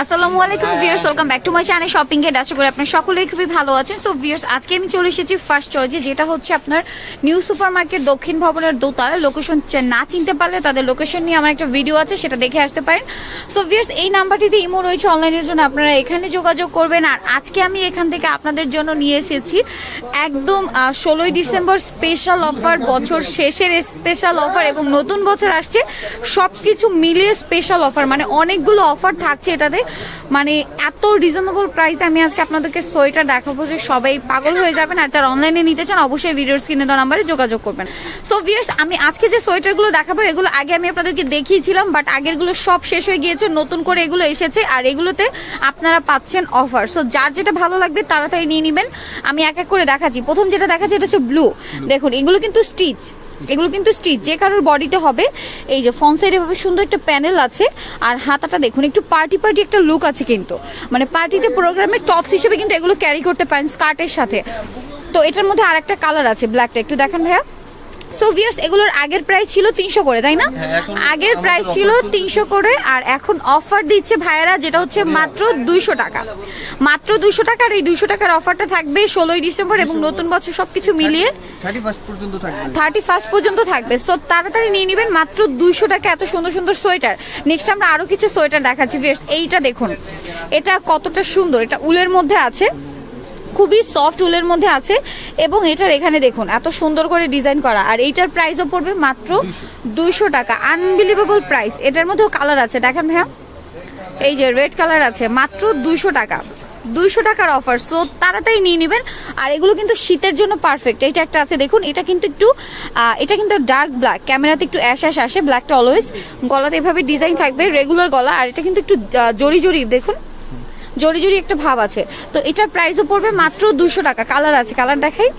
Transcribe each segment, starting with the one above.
আসসালামু আলাইকুম viewers welcome back to my channel shopping এর আশা করি আপনারা সকলেই খুবই ভালো আছেন। সো ভিউয়ার্স আজকে আমি চলে এসেছি ফার্স্ট চয়েজে যেটা হচ্ছে আপনার নিউ সুপার মার্কেট দক্ষিণ ভবনের দোতলা লোকেশন না চিনতে পারলে তাদের লোকেশন নিয়ে আমার একটা ভিডিও আছে সেটা দেখে আসতে পারেন। সো ভিউয়ার্স এই নাম্বারটিতে ইমো রয়েছে অনলাইনের জন্য আপনারা এখানে যোগাযোগ করবেন। আর আজকে আমি এখান থেকে আপনাদের জন্য নিয়ে এসেছি একদম ষোলোই ডিসেম্বর স্পেশাল অফার বছর শেষের স্পেশাল অফার এবং নতুন বছর আসছে সব কিছু মিলিয়ে স্পেশাল অফার মানে অনেকগুলো অফার থাকছে এটাতে। মানে এত রিজনেবল প্রাইসে আমি আজকে আপনাদেরকে সোয়েটার দেখাবো যে সবাই পাগল হয়ে যাবেন আর যারা অনলাইনে নিতে চান, অবশ্যই ভিডিওর স্ক্রিনে দেওয়া নাম্বারে যোগাযোগ করবেন। সো ভিয়ার্স আমি আজকে যে সোয়েটারগুলো দেখাবো, এগুলো আগে আমি আপনাদেরকে দেখিয়েছিলাম বাট আগেরগুলো সব শেষ হয়ে গিয়েছে, নতুন করে এগুলো এসেছে, আর এগুলোতে আপনারা পাচ্ছেন অফার সো যার যেটা ভালো লাগবে, তাড়াতাড়ি নিয়ে নেবেন। আমি এক এক করে দেখাচ্ছি। প্রথম যেটা দেখাচ্ছি, এটা হচ্ছে ব্লু দেখুন, এগুলো কিন্তু স্টিচ এগুলো কিন্তু স্টিচ, যে কারোর বডিতে হবে, এই যে ফ্রন্ট সাইডে এভাবে সুন্দর একটা প্যানেল আছে, আর হাতাটা দেখুন, একটু পার্টি পার্টি একটা লুক আছে কিন্তু। মানে পার্টিতে প্রোগ্রামে টপস হিসেবে কিন্তু এগুলো ক্যারি করতে পারেন স্কার্টের সাথে। তো এটার মধ্যে আর একটা কালার আছে ব্ল্যাকটা একটু দেখেন ভাইয়া। সো ভিয়ার্স এগুলোর আগের প্রাইস ছিল তিনশো করে তাই না? হ্যাঁ, আগের প্রাইস ছিল। তিনশো করে। আর এখন অফার দিচ্ছে ভাইয়ারা যেটা হচ্ছে মাত্র দুইশো টাকা। মাত্র দুইশো টাকার এই দুইশো টাকার অফারটা থাকবে ষোলোই ডিসেম্বর এবং নতুন বছর সবকিছু মিলিয়ে থার্টি ফার্স্ট পর্যন্ত থাকবে। সো তাড়াতাড়ি নিয়ে নেবেন মাত্র দুইশো টাকা এত সুন্দর সুন্দর সোয়েটার। নেক্সট আমরা আরও কিছু সোয়েটার দেখাচ্ছি। ভিউয়ার্স এইটা দেখুন। এটা কতটা সুন্দর এটা উলের মধ্যে আছে। খুবই সফট উলের মধ্যে আছে এবং এটার এখানে দেখুন, এত সুন্দর করে ডিজাইন করা। আর এইটার প্রাইসও পড়বে মাত্র দুইশো টাকা। আনবিলিভেবল প্রাইস এটার মধ্যেও কালার আছে। দেখেন ভাইয়া, এই যে রেড কালার আছে, মাত্র দুইশো টাকা। দুইশো টাকার অফার সো তাড়াতাড়ি নিয়ে নেবেন। আর এগুলো কিন্তু শীতের জন্য পারফেক্ট এটা একটা আছে, দেখুন, এটা কিন্তু একটু এটা কিন্তু ডার্ক ব্ল্যাক ক্যামেরাতে একটু অ্যাশ অ্যাশ আসে ব্ল্যাকটা অলওয়েজ গলাতে এভাবে ডিজাইন থাকবে রেগুলার গলা। আর এটা কিন্তু একটু জরি জরি দেখুন। জরি জরি একটা ভাব আছে। তো এটার প্রাইসও পড়বে মাত্র দুশো টাকা। কালার আছে কালার দেখাই।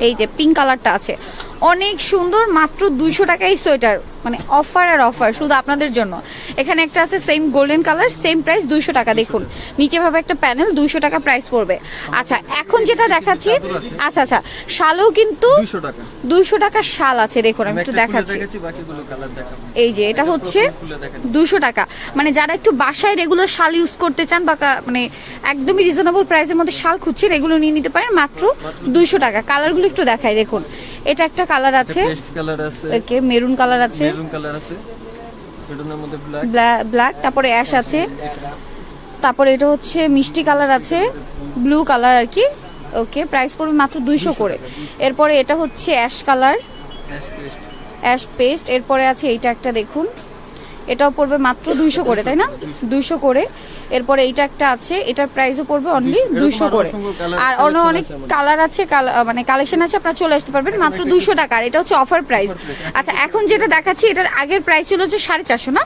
এই যে পিঙ্ক কালারটা আছে। অনেক সুন্দর, মাত্র দুইশো টাকা এই সোয়েটার মানে অফার আর অফার শুধু আপনাদের জন্য। এখানে একটা আছে same golden colour same price দুইশো টাকা দেখুন। নিচে ভাবে একটা প্যানেল দুইশো টাকা প্রাইস পড়বে। আচ্ছা এখন যেটা দেখাচ্ছি আচ্ছা আচ্ছা শালও কিন্তু দুইশো টাকা। শাল আছে দেখুন আমি একটু দেখাচ্ছি। এই যে এটা হচ্ছে দুশো টাকা। মানে যারা একটু বাসায় রেগুলার শাল ইউজ করতে চান বা মানে একদমই রিজনেবল প্রাইসের মধ্যে শাল খুঁজছেন এগুলো নিয়ে নিতে পারেন মাত্র দুইশো টাকা। কালারগুলো একটু দেখাই দেখুন। এটা একটা কালার আছে। কালার আছে। ওকে মেরুন কালার আছে। মেরুন কালার আছে। মেরুনের মধ্যে ব্ল্যাক ব্ল্যাক তারপরে অ্যাশ আছে। তারপরে এটা হচ্ছে মিষ্টি কালার আছে। ব্লু কালার আর কি। ওকে প্রাইস পড়বে মাত্র দুইশো করে। এরপরে এটা হচ্ছে ash colour ash paste ash paste এরপরে আছে এইটা একটা দেখুন। এটাও পড়বে মাত্র দুইশো করে তাই না? দুইশো করে। এরপরে এইটা একটা আছে এটার প্রাইসও পড়বে অনলি দুইশো করে। আর অন্য অনেক কালার আছে মানে কালেকশন আছে আপনারা চলে আসতে পারবেন মাত্র দুইশো টাকা। আর এটা হচ্ছে অফার প্রাইস আচ্ছা এখন যেটা দেখাচ্ছি এটার আগের প্রাইস ছিল হচ্ছে সাড়ে চারশো না?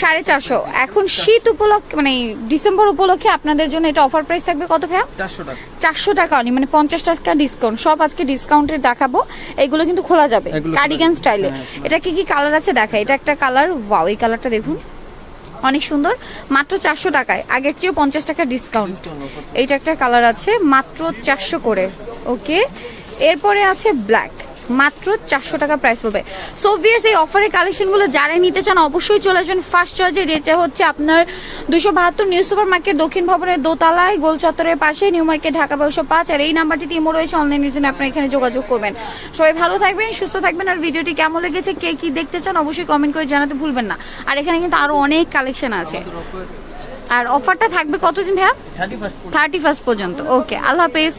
সাড়ে চারশো। এখন শীত উপলক্ষে মানে ডিসেম্বর উপলক্ষে আপনাদের জন্য এটা অফার প্রাইস থাকবে কত ভাইয়া? চারশো টাকা। চারশো টাকা অনি মানে পঞ্চাশ টাকা ডিসকাউন্ট সব আজকে ডিসকাউন্টের দেখাবো। এগুলো কিন্তু খোলা যাবে কার্ডিগান। স্টাইলে হ্যাঁ, হ্যাঁ। এটা কি কি কালার আছে? দেখা এটা একটা কালার ওয়াও এই কালারটা দেখুন। অনেক সুন্দর। মাত্র চারশো টাকায়। আগের চেয়েও পঞ্চাশ টাকা ডিসকাউন্ট এইটা একটা কালার আছে, মাত্র চারশো করে। ওকে এরপরে আছে ব্ল্যাক মাত্র চারশো টাকা প্রাইস পড়বে। সো ভিয়ার্স এই অফারের কালেকশনগুলো যারাই নিতে চান অবশ্যই চলে আসবেন ফার্স্ট চয়েজে যেটা হচ্ছে আপনার দুশো বাহাত্তর নিউ সুপার মার্কেট দক্ষিণ ভবনের দোতলায় গোল চত্বরের পাশে নিউ মার্কেট ঢাকা বারোশো পাঁচ। আর এই নাম্বারটিতে ইমো রয়েছে অনলাইনের জন্য আপনারা এখানে যোগাযোগ করবেন। সবাই ভালো থাকবেন সুস্থ থাকবেন। আর ভিডিওটি কেমন লেগেছে কে কি দেখতে চান অবশ্যই কমেন্ট করে জানাতে ভুলবেন না। আর এখানে কিন্তু আরও অনেক কালেকশন আছে। আর অফারটা থাকবে কতদিন ভাইয়া? থার্টি ফার্স্ট থার্টি ফার্স্ট পর্যন্ত। ওকে আল্লাহ হাফেজ।